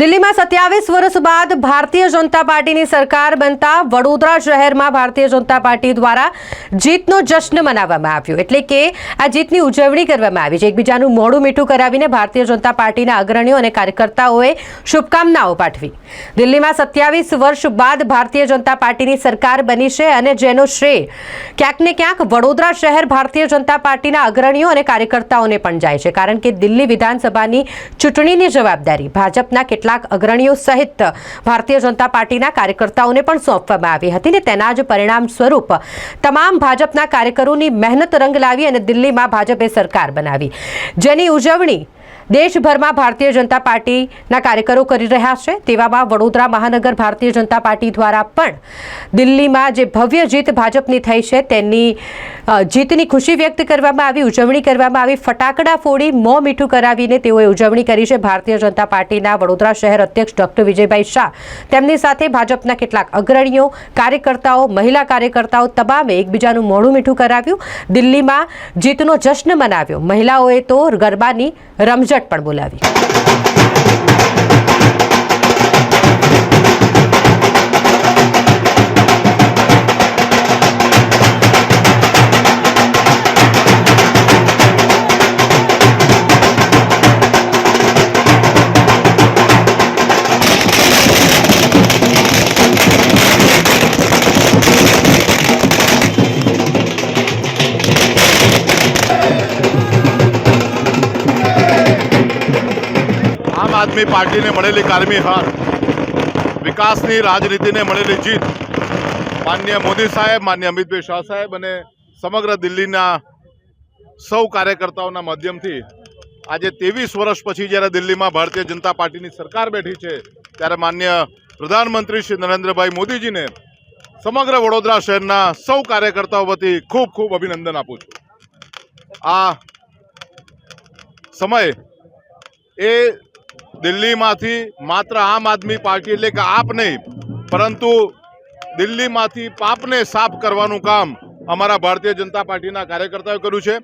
દિલ્હીમાં સત્યાવીસ વર્ષ બાદ ભારતીય જનતા પાર્ટીની સરકાર બનતા વડોદરા શહેરમાં ભારતીય જનતા પાર્ટી દ્વારા જીતનો જશ્ન મનાવવામાં આવ્યો. એટલે કે આ જીતની ઉજવણી કરવામાં આવી છે. એકબીજાનું મોડું મીઠું કરાવીને ભારતીય જનતા પાર્ટીના અગ્રણીઓ અને કાર્યકર્તાઓએ શુભકામનાઓ પાઠવી. દિલ્હીમાં સત્યાવીસ વર્ષ બાદ ભારતીય જનતા પાર્ટીની સરકાર બની છે અને જેનો શ્રેય ક્યાંક ને ક્યાંક વડોદરા શહેર ભારતીય જનતા પાર્ટીના અગ્રણીઓ અને કાર્યકર્તાઓને પણ જાય છે. કારણ કે દિલ્હી વિધાનસભાની ચૂંટણીની જવાબદારી ભાજપના કેટલાક અગ્રણીઓ સહિત ભારતીય જનતા પાર્ટીના કાર્યકર્તાઓને પણ સોંપવામાં આવી હતી ને તેના જ પરિણામ સ્વરૂપ તમામ ભાજપના કાર્યકરોની મહેનત રંગ લાવી અને દિલ્હીમાં ભાજપે સરકાર બનાવી. જેની ઉજવણી દેશભરમાં ભારતીય જનતા પાર્ટીના કાર્યકરો કરી રહ્યા છે. તેવામાં વડોદરા મહાનગર ભારતીય જનતા પાર્ટી દ્વારા પણ દિલ્હીમાં જે ભવ્ય જીત ભાજપની થઈ છે, તેની જીતની ખુશી વ્યક્ત કરવામાં આવી, ઉજવણી કરવામાં આવી. ફટાકડા ફોડી મો મીઠું કરાવીને તેઓએ ઉજવણી કરી છે ભારતીય જનતા પાર્ટીના વડોદરા શહેર અધ્યક્ષ ડોક્ટર વિજયભાઈ શાહ. તેમની સાથે ભાજપના કેટલાક અગ્રણીઓ, કાર્યકર્તાઓ, મહિલા કાર્યકર્તાઓ તમામે એકબીજાનું મોઢું મીઠું કરાવ્યું. દિલ્હીમાં જીતનો જશ્ન મનાવ્યો. મહિલાઓએ તો ગરબાની રમઝટ પણ બોલાવી. આદમી પાર્ટીને મળેલી કારમી હાર, વિકાસની રાજનીતિને મળેલી જીત, માન્ય મોદી સાહેબ, માન્ય અમિતભાઈ શાહ સાહેબ અને સમગ્ર દિલ્હીના સૌ કાર્યકર્તાઓના માધ્યમથી આજે ત્રેવીસ વર્ષ પછી જ્યારે દિલ્હીમાં ભારતીય જનતા પાર્ટીની સરકાર બેઠી છે, ત્યારે માન્ય પ્રધાનમંત્રી શ્રી નરેન્દ્રભાઈ મોદીજીને સમગ્ર વડોદરા શહેરના સૌ કાર્યકર્તાઓ વતી ખૂબ ખૂબ અભિનંદન આપું છું. આ સમય એ દિલ્હીમાંથી માત્ર આમ આદમી પાર્ટી એટલે કે આપ નહીં, પરંતુ દિલ્હીમાંથી પાપને સાફ કરવાનું કામ અમારા ભારતીય જનતા પાર્ટીના કાર્યકર્તાઓએ કર્યું છે.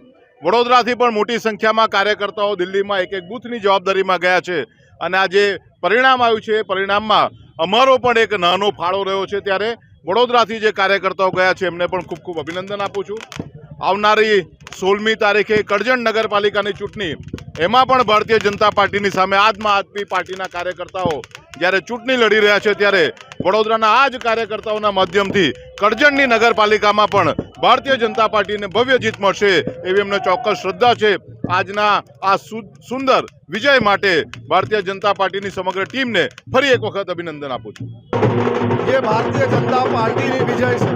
વડોદરાથી પણ મોટી સંખ્યામાં કાર્યકર્તાઓ દિલ્હીમાં એક એક બૂથની જવાબદારીમાં ગયા છે અને આ જે પરિણામ આવ્યું છે એ પરિણામમાં અમારો પણ એક નાનો ફાળો રહ્યો છે ત્યારે વડોદરાથી જે કાર્યકર્તાઓ ગયા છે એમને પણ ખૂબ ખૂબ અભિનંદન આપું છું. આવનારી સોળમી તારીખે કરજણ નગરપાલિકાની ચૂંટણી એમાં પણ ભારતીય જનતા પાર્ટીની સામે આમ આદમી પાર્ટીના કાર્યકર્તાઓ જ્યારે ચૂંટણી લડી રહ્યા છે ત્યારે વડોદરાના આ જ કાર્યકર્તાઓના માધ્યમથી કરજણની નગરપાલિકામાં પણ ભારતીય જનતા પાર્ટીને ભવ્ય જીત મળશે એવી એમને ચોક્કસ શ્રદ્ધા છે. આજના આ સુંદર વિજય માટે ભારતીય જનતા પાર્ટીની સમગ્ર ટીમને ફરી એક વખત અભિનંદન આપું છું. એ ભારતીય જનતા પાર્ટીની વિજય છે.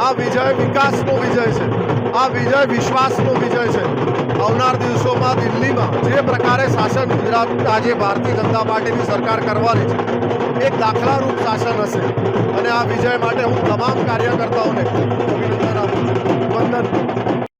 આ વિજય વિકાસનો વિજય છે. આ વિજય વિશ્વાસનો વિજય છે. જે પ્રકારે શાસન ગુજરાત આજે ભારતીય જનતા પાર્ટીની સરકાર કરવાની છે, એક દાખલારૂપ શાસન હશે. અને આ વિજય માટે હું તમામ કાર્યકર્તાઓને અભિનંદન આપું વંદન.